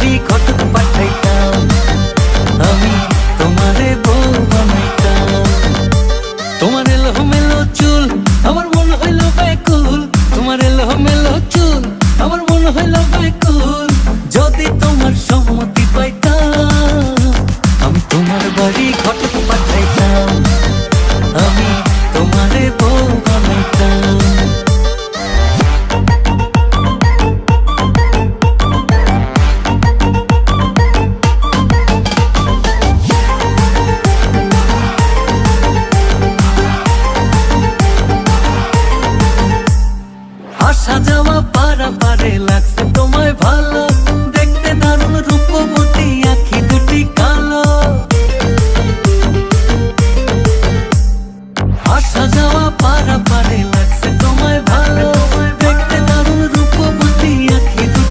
শাড়ি কত পাঠাইতাম। আমি তোমারে বউ বানাইতাম। তোমার এলো মেলো চুল, আমার মন হইল ব্যাকুল। তোমার এলো মেলো চুল, আমার মন হইল ব্যাকুল। যদি তোমার সম্মতি পাইতাম, আমি তোমার বাড়ি ঘটক পাঠাইতাম। আমি তোমারে বউ আসা যাওয়া পারা পারে লাগছে তোমায় ভালো